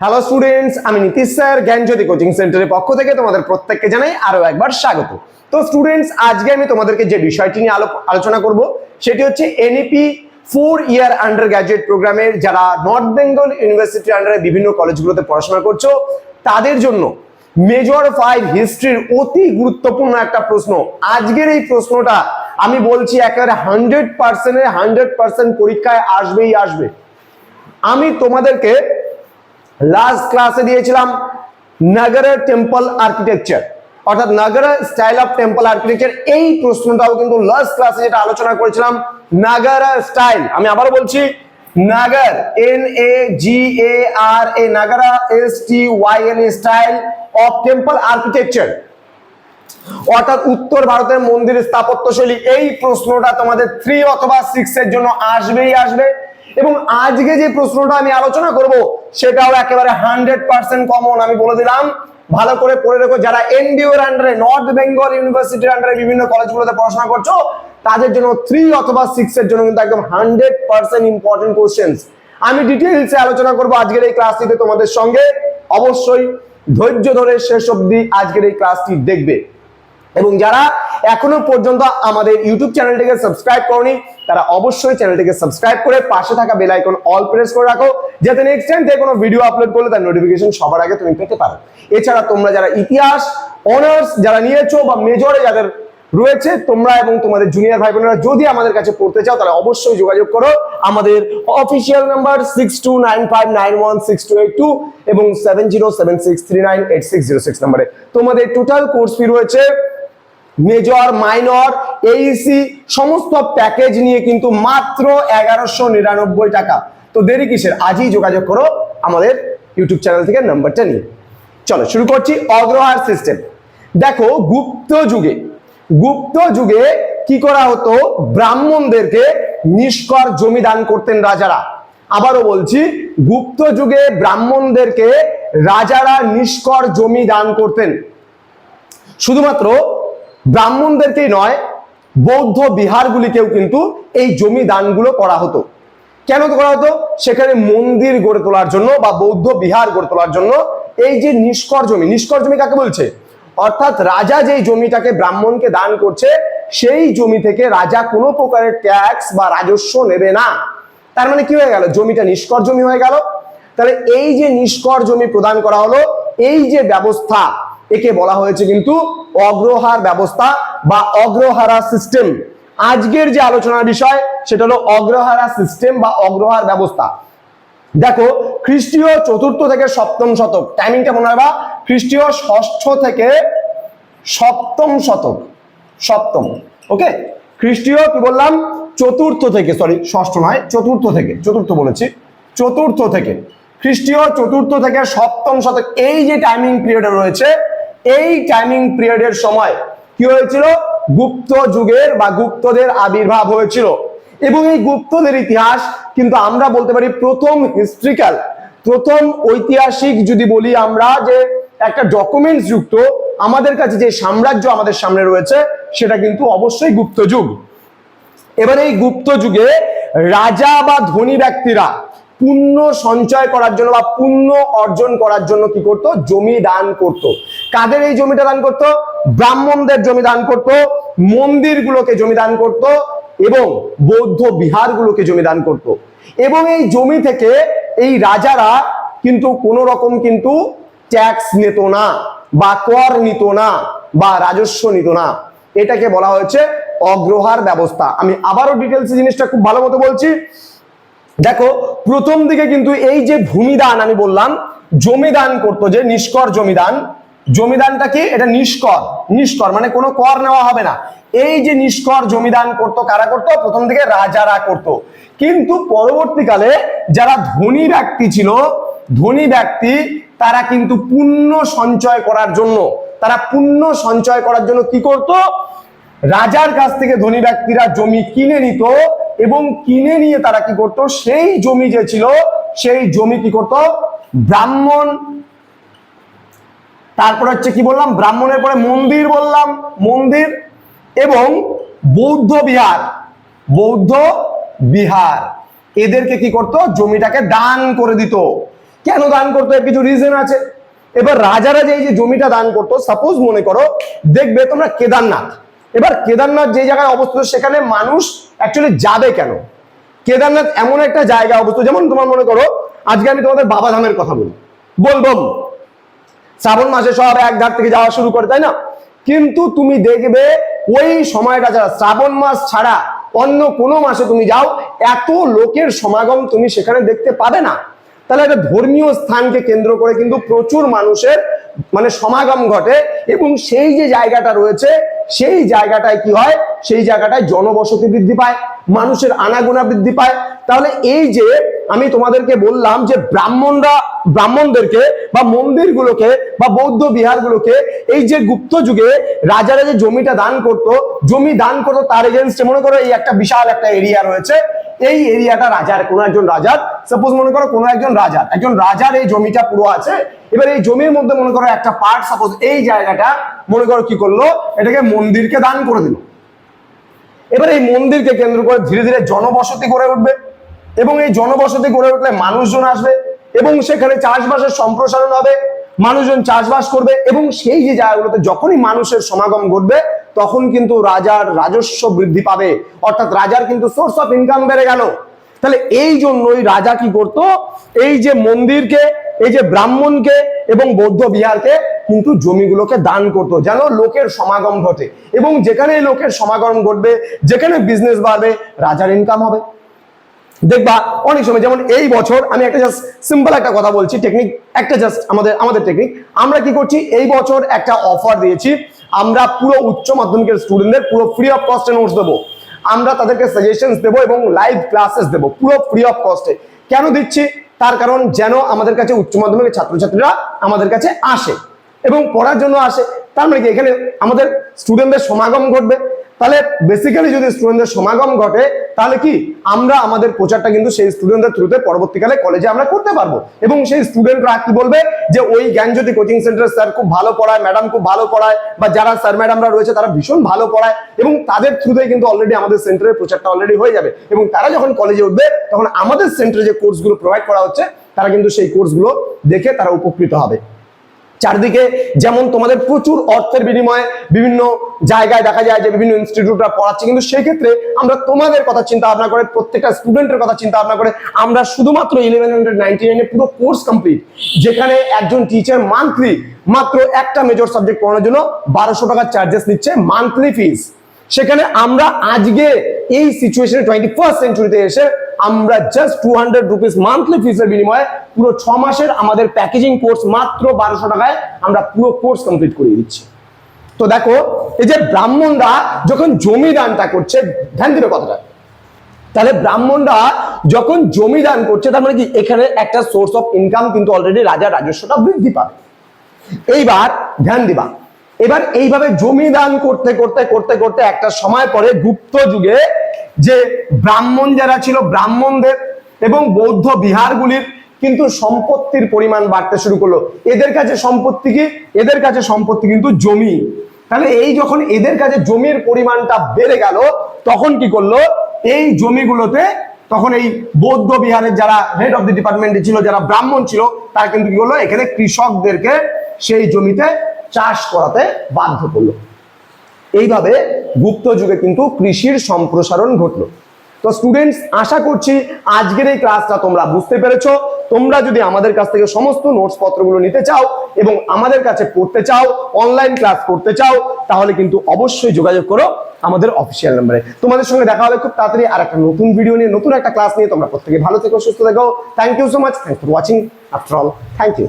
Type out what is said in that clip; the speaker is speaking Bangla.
হ্যালো স্টুডেন্টস আমি নীতিশ স্যার, জ্ঞানজ্যোতি কোচিং সেন্টারের পক্ষ থেকে তোমাদের প্রত্যেককে জানাই আরও একবার স্বাগত। তো স্টুডেন্টস আজকে আমি তোমাদেরকে যে বিষয়টি নিয়ে আলো- আলোচনা করব, সেটি হচ্ছে NEP four year under graduate প্রোগ্রামের যারা নর্থ বেঙ্গল ইউনিভার্সিটির আন্ডারে বিভিন্ন কলেজগুলোতে পড়াশোনা করছ, তাদের জন্য মেজর ফাইভ হিস্ট্রির অতি গুরুত্বপূর্ণ একটা প্রশ্ন। আজকের এই প্রশ্নটা আমি বলছি একেবারে হান্ড্রেড পার্সেন্টের হান্ড্রেড পার্সেন্ট পরীক্ষায় আসবেই আসবে। আমি তোমাদেরকে লাস্ট ক্লাসে দিয়েছিলাম নগর টেম্পল আর্কিটেকচার অর্থাৎ Nagara style of temple architecture এই প্রশ্নটাও কিন্তু লাস্ট ক্লাসে যেটা আলোচনা করেছিলাম, নগর স্টাইল আমি আবার বলছি, Nagara N A G A R A Nagara S T Y N style of temple architecture অর্থাৎ উত্তর ভারতের মন্দির স্থাপত্যশৈলী, এই প্রশ্নটা তোমাদের থ্রি অথবা সিক্স এর জন্য আসবেই, আসবে। এবং আজকে যে প্রশ্নটা আমি আলোচনা করব, সেটাও একেবারে হান্ড্রেড পার্সেন্ট কমন আমি বলে দিলাম। ভালো করে পড়ে রেখো, যারা এনডিওর আন্ডারে নর্থ বেঙ্গল ইউনিভার্সিটির আন্ডারে বিভিন্ন কলেজগুলোতে পড়াশোনা করছ, তাদের জন্য থ্রি অথবা সিক্স এর জন্য কিন্তু একদম হান্ড্রেড পার্সেন্ট ইম্পর্টেন্ট কোশ্চেন্স আমি ডিটেলসে আলোচনা করব আজকের এই ক্লাসটিতে তোমাদের সঙ্গে। অবশ্যই ধৈর্য ধরে শেষ অবধি আজকের এই ক্লাসটি দেখবে। এবং যারা এখনও পর্যন্ত আমাদের ইউটিউব চ্যানেলটিকে সাবস্ক্রাইব করনি, তারা অবশ্যই চ্যানেলটিকে সাবস্ক্রাইব করে পাশে থাকা বেল আইকন অল প্রেস করে রাখো, যাতে নেক্সট টাইম থেকে কোনো ভিডিও আপলোড করলে তার নোটিফিকেশন সবার আগে তুমি পেতে পারো। এছাড়া তোমরা যারা ইতিহাস অনার্স যারা নিয়েছো বা মেজরে যাদের রয়েছে, তোমরা এবং তোমাদের জুনিয়র ভাই বোনেরা যদি আমাদের কাছে পড়তে চাও, তাহলে অবশ্যই যোগাযোগ করো। আমাদের official number six two nine five nine one six two eight two এবং seven zero seven six three nine eight six zero six নাম্বারে তোমাদের টোটাল কোর্স ফি রয়েছে মেজর, মাইনর এইসি সমস্ত প্যাকেজ নিয়ে কিন্তু মাত্র এগারোশো নিরানব্বই টাকা। তো দেরি কিসের? আজই যোগাযোগ করো আমাদের ইউটিউব চ্যানেল থেকে নাম্বারটা নিয়ে। চলো, শুরু করছি অগ্রহার সিস্টেম দেখো, গুপ্ত যুগে গুপ্ত যুগে কি করা হতো? ব্রাহ্মণদেরকে নিষ্কর জমি দান করতেন রাজারা। আবারও বলছি, গুপ্ত যুগে ব্রাহ্মণদেরকে রাজারা নিষ্কর জমি দান করতেন। শুধুমাত্র ব্রাহ্মণদেরকেই নয়, বৌদ্ধ বিহারগুলিকেও কিন্তু এই জমি দানগুলো করা হতো। কেন করা হতো? সেখানে মন্দির গড়ে তোলার জন্য বা বৌদ্ধ বিহার গড়ে তোলার জন্য এই যে নিষ্কর জমি নিষ্কর জমি কাকে বলছে? অর্থাৎ রাজা যেই জমিটাকে ব্রাহ্মণকে দান করছে, সেই জমি থেকে রাজা কোনো প্রকারের ট্যাক্স বা রাজস্ব নেবে না। তার মানে কি হয়ে গেল? জমিটা নিষ্কর জমি হয়ে গেল। তাহলে এই যে নিষ্কর জমি প্রদান করা হলো, এই যে ব্যবস্থা একে বলা হয়েছে কিন্তু অগ্রহার ব্যবস্থা বা অগ্রহারা সিস্টেম আজকের যে আলোচনার বিষয়, সেটা হলো অগ্রহারা সিস্টেম বা অগ্রহার ব্যবস্থা। দেখো, খ্রিস্টীয় চতুর্থ থেকে সপ্তম শতক টাইমিংটা মনে রাখবা, খ্রিস্টীয় ষষ্ঠ থেকে সপ্তম শতক, সপ্তম ওকে খ্রিস্টীয়, কি বললাম? চতুর্থ থেকে সরি ষষ্ঠ নয়, চতুর্থ থেকে, চতুর্থ বলেছি, চতুর্থ থেকে, খ্রিস্টীয় চতুর্থ থেকে সপ্তম শতক, এই যে টাইমিং পিরিয়ডে রয়েছে এই টাইমিং পিরিয়ডের সময় কি হয়েছিল? গুপ্ত যুগের বা গুপ্তদের আবির্ভাব হয়েছিল। এবং এই গুপ্তদের ইতিহাস কিন্তু আমরা বলতে পারি প্রথম হিস্ট্রিক্যাল প্রথম ঐতিহাসিক যদি বলি আমরা যে একটা ডকুমেন্টস যুক্ত, আমাদের কাছে যে সাম্রাজ্য আমাদের সামনে রয়েছে, সেটা কিন্তু অবশ্যই গুপ্ত যুগ। এবার এই গুপ্ত যুগে রাজা বা ধনী ব্যক্তিরা পুণ্য সঞ্চয় করার জন্য বা পুণ্য অর্জন করার জন্য কি করত? জমি দান করত। কাদের এই জমিটা দান করত? ব্রাহ্মণদের জমি দান করত, মন্দিরগুলোকে জমি দান করত এবং বৌদ্ধ বিহারগুলোকে জমি দান করত। এবং এই জমি থেকে এই রাজারা কিন্তু কোনো রকম কিন্তু ট্যাক্স নিত না বা কর নিত না বা রাজস্ব নিত না। এটাকে বলা হয়েছে অগ্রহার ব্যবস্থা। আমি আবারও ডিটেলস জিনিসটা খুব ভালো মতো বলছি। দেখো, প্রথম দিকে কিন্তু এই যে ভূমিদান আমি বললাম, জমিদান করতো যে নিষ্কর জমিদান। জমিদানটা কি? এটা নিষ্কর। নিষ্কর মানে কোনো কর নেওয়া হবে না। এই যে নিষ্কর জমিদান করতো, কারা করতো? প্রথম দিকে রাজারা করত। কিন্তু পরবর্তীকালে যারা ধনী ব্যক্তি ছিল, ধনী ব্যক্তি, তারা কিন্তু পুণ্য সঞ্চয় করার জন্য, তারা পুণ্য সঞ্চয় করার জন্য কি করত? রাজার কাছ থেকে ধনী ব্যক্তিরা জমি কিনে নিত এবং কিনে নিয়ে তারা কি করত? সেই জমি যে ছিল, সেই জমি কি করত? ব্রাহ্মণ। তারপর হচ্ছে কি বললাম? ব্রাহ্মণের পরে মন্দির বললাম, মন্দির এবং বৌদ্ধ বিহার। বৌদ্ধ বিহার। এদেরকে কি করত? জমিটাকে দান করে দিত। কেন দান করতো? এর কিছু রিজন আছে। এবার রাজারা যে জমিটা দান করতো সাপোজ মনে করো, দেখবে তোমরা কেদারনাথ। এবার কেদারনাথ যে জায়গায় অবস্থিত সেখানে মানুষ অ্যাকচুয়ালি যাবে কেন? কেদারনাথ এমন একটা জায়গা অবস্থিত, যেমন তোমার মনে করো, আজকে আমি তোমাদের বাবা ধামের কথা বলি। বলবম শ্রাবণ মাসে সব এক ধার থেকে যাওয়া শুরু করে, তাই না? কিন্তু তুমি দেখবে ওই সময়টা ছাড়া শ্রাবণ মাস ছাড়া অন্য কোনো মাসে তুমি যাও, এত লোকের সমাগম তুমি সেখানে দেখতে পাবে না। তাহলে একটা ধর্মীয় স্থানকে কেন্দ্র করে কিন্তু প্রচুর মানুষের মানে সমাগম ঘটে এবং সেই যে জায়গাটা রয়েছে সেই জায়গাটায় কি হয়? সেই জায়গাটায় জনবসতি বৃদ্ধি পায়, মানুষের আনাগোনা বৃদ্ধি পায়। তাহলে এই যে আমি তোমাদেরকে বললাম যে ব্রাহ্মণরা, ব্রাহ্মণদেরকে বা মন্দিরগুলোকে বা বৌদ্ধ বিহারগুলোকে এই যে গুপ্ত যুগে রাজারা যে জমিটা দান করত, জমি দান করতো তার এগেনস্টে মনে করো এই একটা বিশাল একটা এরিয়া রয়েছে। এই এরিয়াটা রাজার, কোনো একজন রাজার সাপোজ মনে করো কোনো একজন রাজার একজন রাজার এই জমিটা পুরো আছে, এবার এই জমির মধ্যে মনে করো একটা পার্ট সাপোজ এই জায়গাটা মনে করো কি করল? এটাকে মন্দিরকে দান করে দিল। এবার এই মন্দিরকে কেন্দ্র করে ধীরে ধীরে জনবসতি গড়ে উঠবে এবং এই জনবসতি গড়ে উঠলে মানুষজন আসবে এবং সেখানে চাষবাসের সম্প্রসারণ হবে, মানুষজন চাষবাস করবে এবং সেই যে জায়গাগুলোতে যখনই মানুষের সমাগম ঘটবে তখন কিন্তু রাজার রাজস্ব বৃদ্ধি পাবে। অর্থাৎ রাজার কিন্তু সোর্স অফ ইনকাম বেড়ে গেল। তাহলে এই জন্যই রাজা কি করত? এই যে মন্দিরকে, এই যে ব্রাহ্মণকে এবং বৌদ্ধ বিহারকে কিন্তু জমিগুলোকে দান করত, যেন লোকের সমাগম ঘটে। এবং যেখানে লোকের সমাগম ঘটবে, যেখানে বিজনেস বাড়বে, রাজার ইনকাম হবে। দেখবা, অনেক সময় যেমন এই বছর আমি একটা জাস্ট সিম্পল একটা কথা বলছি টেকনিক একটা জাস্ট আমাদের আমাদের টেকনিক আমরা কি করছি? এই বছর একটা অফার দিয়েছি আমরা পুরো উচ্চ মাধ্যমিকের স্টুডেন্টদের পুরো ফ্রি অফ কস্টে নোটস দেবো। আমরা তাদেরকে সাজেশন দেবো এবং লাইভ ক্লাসেস দেবো, পুরো ফ্রি অফ কস্টে কেন দিচ্ছি? তার কারণ যেন আমাদের কাছে উচ্চ মাধ্যমিকের ছাত্রছাত্রীরা আমাদের কাছে আসে এবং পড়ার জন্য আসে। তার মানে কি? এখানে আমাদের স্টুডেন্টদের সমাগম ঘটবে। তাহলে বেসিক্যালি যদি স্টুডেন্টদের সমাগম ঘটে, তাহলে কি? আমরা আমাদের প্রচারটা কিন্তু সেই স্টুডেন্টদের থ্রুতে পরবর্তীকালে কলেজে আমরা করতে পারব। এবং সেই স্টুডেন্টরা কি বলবে? যে ওই জ্ঞানজ্যোতি কোচিং সেন্টার স্যার খুব ভালো পড়ায় ম্যাডাম খুব ভালো পড়ায়, বা যারা স্যার ম্যাডামরা রয়েছে, তারা ভীষণ ভালো পড়ায়, এবং তাদের থ্রুতে কিন্তু অলরেডি আমাদের সেন্টারের প্রচারটা অলরেডি হয়ে যাবে। এবং তারা যখন কলেজে উঠবে, তখন আমাদের সেন্টারে যে কোর্সগুলো প্রোভাইড করা হচ্ছে, তারা কিন্তু সেই কোর্সগুলো দেখে তারা উপকৃত হবে। চারদিকে যেমন তোমাদের প্রচুর অর্থের বিনিময়ে বিভিন্ন জায়গায় দেখা যায় যে বিভিন্ন ইনস্টিটিউটরা পড়াচ্ছে, কিন্তু সেই ক্ষেত্রে আমরা তোমাদের কথা চিন্তা ভাবনা করে, প্রত্যেকটা স্টুডেন্টের কথা চিন্তা ভাবনা করে, আমরা শুধুমাত্র ইলেভেন হান্ড্রেড নাইনটি নাইনে পুরো কোর্স কমপ্লিট যেখানে একজন টিচার মান্থলি মাত্র একটা মেজর সাবজেক্ট পড়ানোর জন্য বারোশো টাকার চার্জেস নিচ্ছে মান্থলি ফিস সেখানে আমরা আজকে এই সিচুয়েশনে টোয়েন্টি ফার্স্ট সেঞ্চুরিতে এসে আমরা just two hundred rupees monthly ফিসের বিনিময়ে পুরো ছ মাসের আমাদের প্যাকেজিং কোর্স মাত্র বারোশো টাকায় আমরা পুরো কোর্স কমপ্লিট করিয়ে দিচ্ছি। তো দেখো, এই যে ব্রাহ্মণরা যখন জমি দানটা করছে, ধ্যান দিবে কথাটা। তাহলে ব্রাহ্মণরা যখন জমি দান করছে, তার মানে কি? এখানে একটা সোর্স অফ ইনকাম কিন্তু অলরেডি রাজার রাজস্বটা বৃদ্ধি পাবে। এইবার ধ্যান দিবা। এবার এইভাবে জমি দান করতে করতে করতে করতে একটা সময় পরে গুপ্ত যুগে যে ব্রাহ্মণ যারা ছিল ব্রাহ্মণদের এবং বৌদ্ধ বিহারগুলির কিন্তু সম্পত্তির পরিমাণ বাড়তে শুরু করল। এদের কাছে সম্পত্তি কি? এদের কাছে সম্পত্তি কিন্তু জমি। তাহলে এই যখন এদের কাছে জমির পরিমাণটা বেড়ে গেল, তখন কি করল? এই জমিগুলোতে তখন এই বৌদ্ধ বিহারের যারা হেড অফ দি ডিপার্টমেন্টে ছিল, যারা ব্রাহ্মণ ছিল, তারা কিন্তু কি করল? এখানে কৃষকদেরকে সেই জমিতে চাষ করাতে বাধ্য করল। এইভাবে গুপ্ত যুগে কিন্তু কৃষির সম্প্রসারণ ঘটলো। তো স্টুডেন্টস আশা করছি আজকের এই ক্লাসটা তোমরা বুঝতে পেরেছ। তোমরা যদি আমাদের কাছ থেকে সমস্ত নোটস পত্রগুলো নিতে চাও এবং আমাদের কাছে পড়তে চাও অনলাইন ক্লাস করতে চাও, তাহলে কিন্তু অবশ্যই যোগাযোগ করো আমাদের অফিসিয়াল নাম্বারে তোমাদের সঙ্গে দেখা হবে খুব তাড়াতাড়ি আর একটা নতুন ভিডিও নিয়ে, নতুন একটা ক্লাস নিয়ে তোমরা প্রত্যেকে ভালো থেকো, সুস্থ থেকো। Thank you so much thank for watching after all thank you